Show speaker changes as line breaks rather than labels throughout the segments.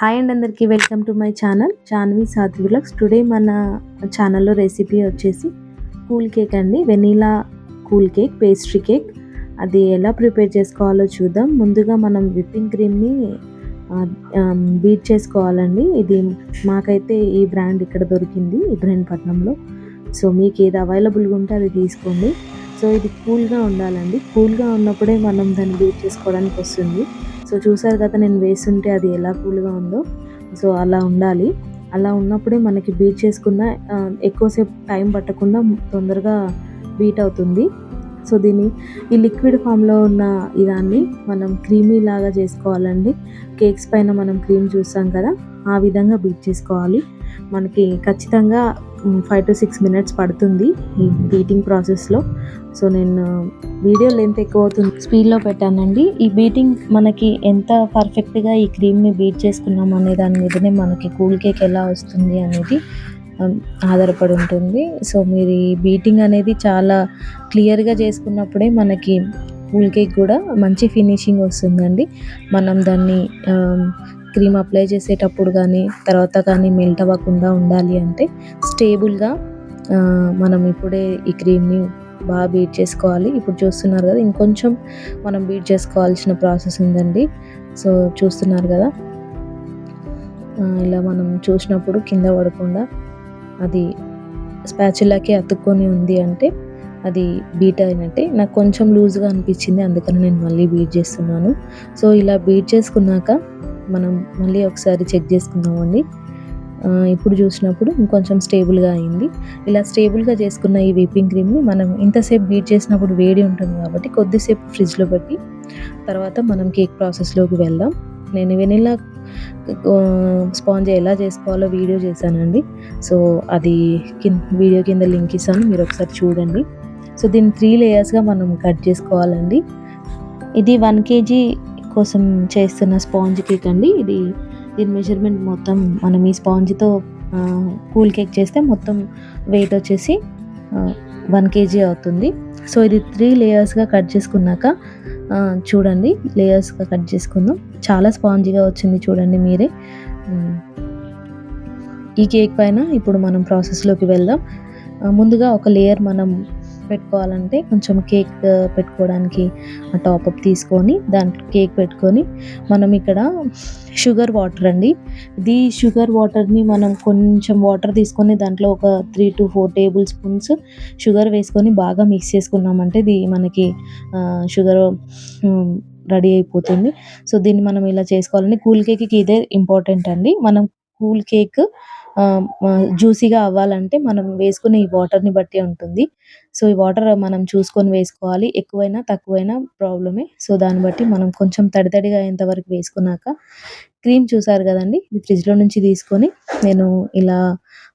Hi and అందరికీ welcome to my channel Janvi Satvi blogs today మన ఛానల్లో recipe వచ్చేసి కూల్ కేక్ అండి. Vanilla cool cake pastry cake. అది ఎలా ప్రిపేర్ చేసుకోవాలో చూద్దాం. ముందుగా మనం విప్పింగ్ క్రీమ్ని బీట్ చేసుకోవాలండి. ఇది మాకైతే ఈ బ్రాండ్ ఇక్కడ దొరికింది ఇబ్రహీంపట్నంలో. సో మీకు ఏది అవైలబుల్గా ఉంటే అది తీసుకోండి. సో ఇది కూల్గా ఉండాలండి. కూల్గా ఉన్నప్పుడే మనం దాన్ని బీట్ చేసుకోవడానికి వస్తుంది. సో చూసారు కదా నేను వేస్తుంటే అది ఎలా కూల్గా ఉందో. సో అలా ఉండాలి. అలా ఉన్నప్పుడే మనకి బీట్ చేసుకున్న ఎక్కువసేపు టైం పట్టకుండా తొందరగా బీట్ అవుతుంది. సో దీన్ని ఈ లిక్విడ్ ఫామ్లో ఉన్న ఇదాన్ని మనం క్రీమీ లాగా చేసుకోవాలండి. కేక్స్ పైన మనం క్రీమ్ చూస్తాం కదా ఆ విధంగా బీట్ చేసుకోవాలి. మనకి ఖచ్చితంగా ఫైవ్ టు సిక్స్ మినిట్స్ పడుతుంది ఈ బీటింగ్ ప్రాసెస్లో సో నేను uh, వీడియో లెంత్ ఎక్కువ అవుతుంది. స్పీడ్లో పెట్టానండి. ఈ బీటింగ్ మనకి ఎంత పర్ఫెక్ట్గా ఈ క్రీమ్ని బీట్ చేసుకున్నాం అనే దాని మీదనే మనకి కూల్ కేక్ ఎలా వస్తుంది అనేది um, ఆధారపడి ఉంటుంది. సో మీరు ఈ బీటింగ్ అనేది చాలా క్లియర్గా చేసుకున్నప్పుడే మనకి కూల్ కేక్ కూడా మంచి ఫినిషింగ్ వస్తుందండి. మనం దాన్ని um, క్రీమ్ అప్లై చేసేటప్పుడు కానీ తర్వాత కానీ మెల్ట్ అవ్వకుండా ఉండాలి అంటే స్టేబుల్గా మనం ఇప్పుడే ఈ క్రీమ్ని బాగా బీట్ చేసుకోవాలి. ఇప్పుడు చూస్తున్నారు కదా ఇంకొంచెం మనం బీట్ చేసుకోవాల్సిన ప్రాసెస్ ఉందండి. సో చూస్తున్నారు కదా ఇలా మనం చూసినప్పుడు కింద పడకుండా అది స్పాచులాకి అతుక్కొని ఉంది అంటే అది బీట్ అయినట్టే. నాకు కొంచెం లూజ్గా అనిపించింది అందుకని నేను మళ్ళీ బీట్ చేస్తున్నాను. సో ఇలా బీట్ చేసుకున్నాక మనం మళ్ళీ ఒకసారి చెక్ చేసుకుందామండి. ఇప్పుడు చూసినప్పుడు ఇంకొంచెం స్టేబుల్గా అయింది. ఇలా స్టేబుల్గా చేసుకున్న ఈ విప్పింగ్ క్రీమ్ని మనం ఇంతసేపు బీట్ చేసినప్పుడు వేడి ఉంటుంది కాబట్టి కొద్దిసేపు ఫ్రిడ్జ్లో పెట్టి తర్వాత మనం కేక్ ప్రాసెస్లోకి వెళ్దాం. నేను వెనిలా స్పాంజ్ ఎలా చేసుకోవాలో వీడియో చేశానండి. సో అది కింద వీడియో కింద లింక్ ఇస్తాను మీరు ఒకసారి చూడండి. సో దీన్ని త్రీ లేయర్స్గా మనం కట్ చేసుకోవాలండి. ఇది వన్ కేజీ కోసం చేస్తున్న స్పాంజ్ కేక్ అండి. ఇది దీని మెజర్మెంట్ మొత్తం మనం ఈ స్పాంజ్తో కూల్ కేక్ చేస్తే మొత్తం వెయిట్ వచ్చేసి వన్ కేజీ అవుతుంది. సో ఇది త్రీ లేయర్స్గా కట్ చేసుకున్నాక చూడండి లేయర్స్గా కట్ చేసుకుందాం. చాలా స్పాంజీగా వచ్చింది చూడండి మీరే. ఈ కేక్ పైన ఇప్పుడు మనం ప్రాసెస్లోకి వెళ్దాం. ముందుగా ఒక లేయర్ మనం పెట్టుకోవాలంటే కొంచెం కేక్ పెట్టుకోవడానికి టాపప్ తీసుకొని దాంట్లో కేక్ పెట్టుకొని మనం ఇక్కడ షుగర్ వాటర్ అండి. ఇది షుగర్ వాటర్ని మనం కొంచెం వాటర్ తీసుకొని దాంట్లో ఒక three to four table spoons sugar వేసుకొని బాగా మిక్స్ చేసుకున్నామంటే ఇది మనకి షుగర్ రెడీ అయిపోతుంది. సో దీన్ని మనం ఇలా చేసుకోవాలండి. కూల్ కేక్కి ఇదే ఇంపార్టెంట్ అండి. మనం కూల్ కేక్ జ్యూసీగా అవ్వాలంటే మనం వేసుకునే ఈ వాటర్ని బట్టి ఉంటుంది. సో ఈ వాటర్ మనం చూసుకొని వేసుకోవాలి. ఎక్కువైనా తక్కువైనా ప్రాబ్లమే. సో దాన్ని బట్టి మనం కొంచెం తడి తడిగా వేసుకున్నాక క్రీమ్ చూసారు కదండి? ఇది ఫ్రిడ్జ్లో నుంచి తీసుకొని నేను ఇలా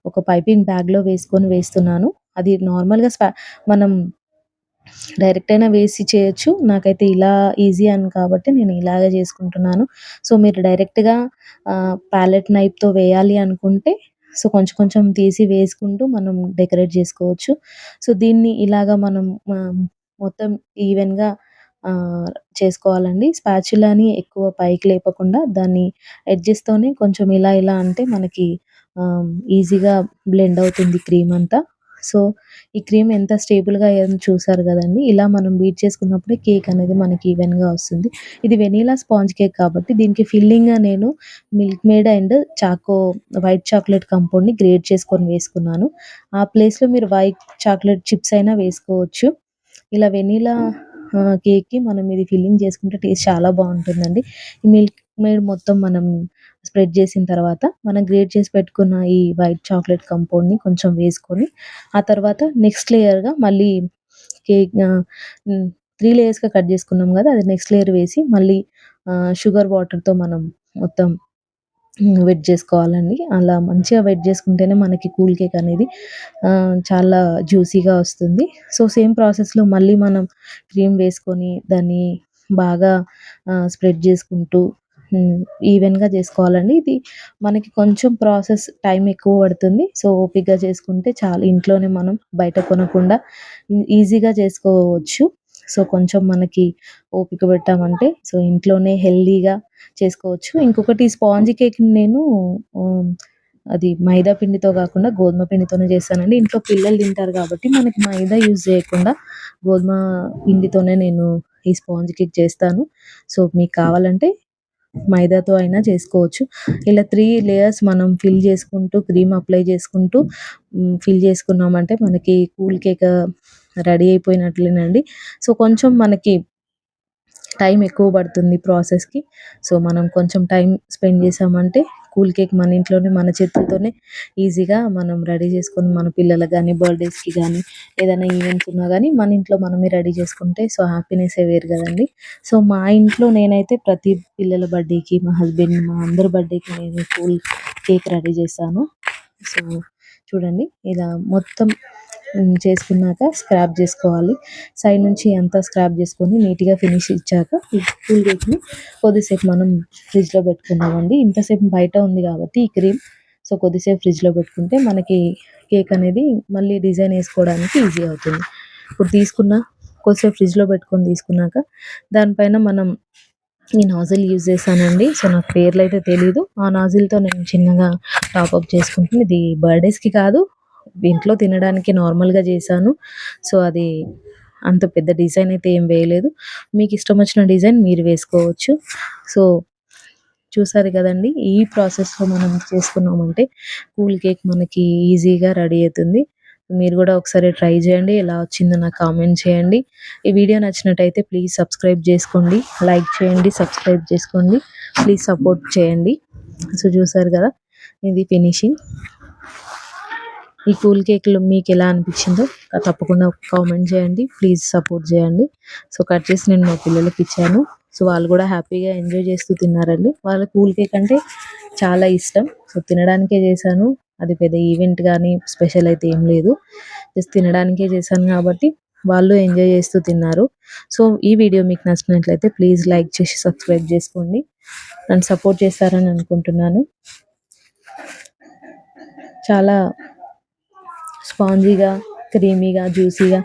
ఒక పైపింగ్ బ్యాగ్లో వేసుకొని వేస్తున్నాను. అది నార్మల్గా స్పా మనం డైరెక్ట్ అయినా వేసి చేయొచ్చు. నాకైతే ఇలా ఈజీ అని కాబట్టి నేను ఇలాగే చేసుకుంటున్నాను. సో మీరు డైరెక్ట్గా ప్యాలెట్ నైప్తో వేయాలి అనుకుంటే సో కొంచెం కొంచెం తీసి వేసుకుంటూ మనం డెకరేట్ చేసుకోవచ్చు. సో దీన్ని ఇలాగా మనం మొత్తం ఈవెన్గా చేసుకోవాలండి. స్పాచులాని ఎక్కువ పైకి లేపకుండా దాన్ని ఎడ్జెస్తోనే కొంచెం ఇలా ఇలా అంటే మనకి ఈజీగా బ్లెండ్ అవుతుంది క్రీమ్ అంతా. సో ఈ క్రీమ్ ఎంత స్టేబుల్గా అయ్యిందో చూసారు కదండి ఇలా మనం బీట్ చేసుకున్నప్పుడే కేక్ అనేది మనకి ఈవెన్గా వస్తుంది. ఇది వెనీలా స్పాంజ్ కేక్ కాబట్టి దీనికి ఫిల్లింగ్గా నేను Milkmaid and choco white chocolate కంపౌండ్ని grate చేసుకొని వేసుకున్నాను. ఆ ప్లేస్లో మీరు వైట్ చాక్లెట్ చిప్స్ అయినా వేసుకోవచ్చు. ఇలా వెనీలా కేక్కి మనం ఇది ఫిల్లింగ్ చేసుకుంటే టేస్ట్ చాలా బాగుంటుందండి. ఈ మిల్క్ మేడ్ మొత్తం మనం స్ప్రెడ్ చేసిన తర్వాత మనం గ్రేట్ చేసి పెట్టుకున్న ఈ వైట్ చాక్లెట్ కంపౌండ్ని కొంచెం వేసుకొని ఆ తర్వాత నెక్స్ట్ లేయర్గా మళ్ళీ కేక్ త్రీ లేయర్స్గా కట్ చేసుకున్నాం కదా అది నెక్స్ట్ లేయర్ వేసి మళ్ళీ షుగర్ వాటర్తో మనం మొత్తం వెట్ చేసుకోవాలండి. అలా మంచిగా వెట్ చేసుకుంటేనే మనకి కూల్ కేక్ అనేది చాలా జ్యూసీగా వస్తుంది. సో సేమ్ ప్రాసెస్లో మళ్ళీ మనం క్రీమ్ వేసుకొని దాన్ని బాగా స్ప్రెడ్ చేసుకుంటూ ఈవెన్గా చేసుకోవాలండి. ఇది మనకి కొంచెం ప్రాసెస్ టైం ఎక్కువ పడుతుంది. సో ఓపిక్గా చేసుకుంటే చాలా. ఇంట్లోనే మనం బయట కొనకుండా ఈజీగా చేసుకోవచ్చు. సో కొంచెం మనకి ఓపిక పెట్టామంటే సో ఇంట్లోనే హెల్దీగా చేసుకోవచ్చు. ఇంకొకటి స్పాంజ్ కేక్ నేను అది మైదా పిండితో కాకుండా గోధుమ పిండితోనే చేస్తానండి. ఇంట్లో పిల్లలు తింటారు కాబట్టి మనకి మైదా యూజ్ చేయకుండా గోధుమ పిండితోనే నేను ఈ స్పాంజ్ కేక్ చేస్తాను. సో మీకు కావాలంటే మైదాతో అయినా చేసుకోవచ్చు. ఇలా త్రీ లేయర్స్ మనం ఫిల్ చేసుకుంటూ క్రీమ్ అప్లై చేసుకుంటూ ఫిల్ చేసుకున్నామంటే మనకి కూల్ కేక్ uh, రెడీ అయిపోయినట్లేనండి. సో కొంచెం మనకి టైం ఎక్కువ పడుతుంది ప్రాసెస్కి సో మనం కొంచెం టైం స్పెండ్ చేసామంటే కూల్ కేక్ మన ఇంట్లోనే మన చేతులతోనే ఈజీగా మనం రెడీ చేసుకొని మన పిల్లలకు కానీ బర్త్డేస్కి కానీ ఏదైనా ఈవెంట్స్ ఉన్నా కానీ మన ఇంట్లో మనమే రెడీ చేసుకుంటే సో హ్యాపీనెస్ వేరు కదండి. సో మా ఇంట్లో నేనైతే ప్రతి పిల్లల బర్త్డేకి మా హస్బెండ్ మా అందరి బర్త్డేకి నేను కూల్ కేక్ రెడీ చేశాను సో చూడండి ఇలా మొత్తం చేసుకున్నాక స్క్రాప్ చేసుకోవాలి. సైడ్ నుంచి అంతా స్క్రాప్ చేసుకొని నీట్గా ఫినిష్ ఇచ్చాక ఈ కూల్ కేక్ని కొద్దిసేపు మనం ఫ్రిడ్జ్లో పెట్టుకున్నామండి ఇంతసేపు బయట ఉంది కాబట్టి ఈ క్రీమ్ సో కొద్దిసేపు ఫ్రిడ్జ్లో పెట్టుకుంటే మనకి కేక్ అనేది మళ్ళీ డిజైన్ వేసుకోవడానికి ఈజీ అవుతుంది. ఇప్పుడు తీసుకున్న కొద్దిసేపు ఫ్రిడ్జ్లో పెట్టుకొని తీసుకున్నాక దానిపైన మనం ఈ నాజిల్ యూజ్ చేశానండి. సో నాకు పేర్లు అయితే తెలీదు. ఆ నాజిల్తో నేను చిన్నగా టాప్అప్ చేసుకుంటాను ఇది బర్త్డేస్కి కాదు ఇంట్లో తినడానికి నార్మల్గా చేశాను. సో అది అంత పెద్ద డిజైన్ అయితే ఏం వేయలేదు. మీకు ఇష్టం వచ్చిన డిజైన్ మీరు వేసుకోవచ్చు. సో చూసారు కదండి ఈ ప్రాసెస్లో మనం చేసుకున్నామంటే కూల్ కేక్ మనకి ఈజీగా రెడీ అవుతుంది. మీరు కూడా ఒకసారి ట్రై చేయండి ఎలా వచ్చిందో నాకు కామెంట్ చేయండి. ఈ వీడియో నచ్చినట్టయితే ప్లీజ్ సబ్స్క్రైబ్ చేసుకోండి లైక్ చేయండి సబ్స్క్రైబ్ చేసుకోండి ప్లీజ్ సపోర్ట్ చేయండి. సో చూసారు కదా ఇది ఫినిషింగ్. ఈ కూల్ కేక్లు మీకు ఎలా అనిపించిందో తప్పకుండా కామెంట్ చేయండి. ప్లీజ్ సపోర్ట్ చేయండి. సో కట్ చేసి నేను మా పిల్లలకి ఇచ్చాను. సో వాళ్ళు కూడా హ్యాపీగా ఎంజాయ్ చేస్తూ తిన్నారండి. వాళ్ళ కూల్ కేక్ అంటే చాలా ఇష్టం. సో తినడానికే చేశాను. అది పెద్ద ఈవెంట్ కానీ స్పెషల్ అయితే ఏం లేదు. జస్ట్ తినడానికే చేశాను కాబట్టి వాళ్ళు ఎంజాయ్ చేస్తూ తిన్నారు. సో ఈ వీడియో మీకు నచ్చినట్లయితే ప్లీజ్ లైక్ చేసి సబ్స్క్రైబ్ చేసుకోండి. నన్ను సపోర్ట్ చేస్తారని అనుకుంటున్నాను. చాలా స్పాంజీగా క్రీమీగా జ్యూసీగా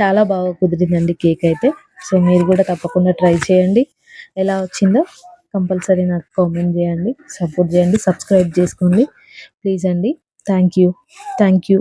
చాలా బాగా కుదిరిందండి కేక్ అయితే సో మీరు కూడా తప్పకుండా ట్రై చేయండి. ఎలా వచ్చిందో కంపల్సరీ నాకు కామెంట్ చేయండి సపోర్ట్ చేయండి సబ్స్క్రైబ్ చేసుకోండి. ప్లీజ్ అండి. Thank you. Thank you.